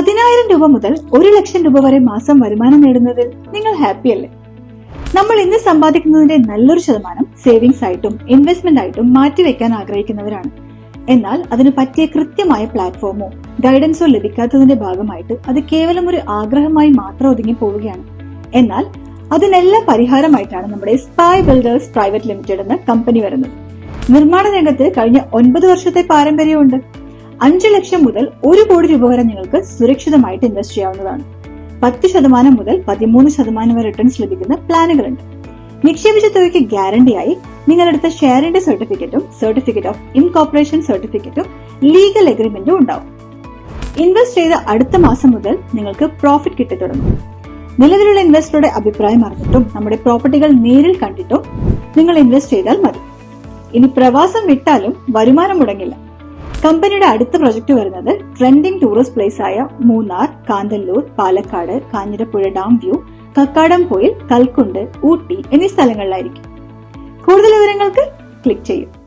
പതിനായിരം രൂപ മുതൽ ഒരു ലക്ഷം രൂപ വരെ മാസം വരുമാനം നേടുന്നതിൽ നിങ്ങൾ ഹാപ്പിയല്ലേ നമ്മൾ ഇന്ന് സമ്പാദിക്കുന്നതിന്റെ നല്ലൊരു ശതമാനം സേവിങ്സ് ആയിട്ടും ഇൻവെസ്റ്റ്മെന്റ് ആയിട്ടും മാറ്റിവെക്കാൻ ആഗ്രഹിക്കുന്നവരാണ്. എന്നാൽ അതിന് പറ്റിയ കൃത്യമായ പ്ലാറ്റ്ഫോമോ ഗൈഡൻസോ ലഭിക്കാത്തതിന്റെ ഭാഗമായിട്ട് അത് കേവലം ഒരു ആഗ്രഹമായി മാത്രം ഒതുങ്ങി പോവുകയാണ്. എന്നാൽ അതിനെല്ലാം പരിഹാരമായിട്ടാണ് നമ്മുടെ സ്പായ് ബിൽഡേഴ്സ് പ്രൈവറ്റ് ലിമിറ്റഡ് എന്ന കമ്പനി വരുന്നത്. നിർമ്മാണ രംഗത്ത് കഴിഞ്ഞ ഒൻപത് വർഷത്തെ പാരമ്പര്യമുണ്ട്. അഞ്ചു ലക്ഷം മുതൽ ഒരു കോടി രൂപ വരെ നിങ്ങൾക്ക് സുരക്ഷിതമായിട്ട് ഇൻവെസ്റ്റ് ചെയ്യാവുന്നതാണ്. പത്ത് ശതമാനം മുതൽ പതിമൂന്ന് ശതമാനം വരെ റിട്ടേൺസ് ലഭിക്കുന്ന പ്ലാനുകളുണ്ട്. നിക്ഷേപിച്ച തുകയ്ക്ക് ഗ്യാരണ്ടിയായി നിങ്ങളെടുത്ത ഷെയറിന്റെ സർട്ടിഫിക്കറ്റും സർട്ടിഫിക്കറ്റ് ഓഫ് ഇൻകോർപ്പറേഷൻ സർട്ടിഫിക്കറ്റും ലീഗൽ എഗ്രിമെന്റും ഉണ്ടാവും. ഇൻവെസ്റ്റ് ചെയ്ത അടുത്ത മാസം മുതൽ നിങ്ങൾക്ക് പ്രോഫിറ്റ് കിട്ടി തുടങ്ങും നിലവിലുള്ള ഇൻവെസ്റ്ററുടെ അഭിപ്രായം അറിഞ്ഞിട്ടും നമ്മുടെ പ്രോപ്പർട്ടികൾ നേരിൽ കണ്ടിട്ടും നിങ്ങൾ ഇൻവെസ്റ്റ് ചെയ്താൽ മതി. ഇനി പ്രവാസം വിട്ടാലും വരുമാനം മുടങ്ങില്ല. കമ്പനിയുടെ അടുത്ത പ്രൊജക്ട് വരുന്നത് ട്രെൻഡിംഗ് ടൂറിസ്റ്റ് പ്ലേസ് ആയ Munnar Kanthalloor Palakkad Kanjirappuzha dam view Kakkadampoyil Kalkundu Ooty എന്നീ സ്ഥലങ്ങളിലായിരിക്കും. കൂടുതൽ വിവരങ്ങൾക്ക് ക്ലിക്ക് ചെയ്യും.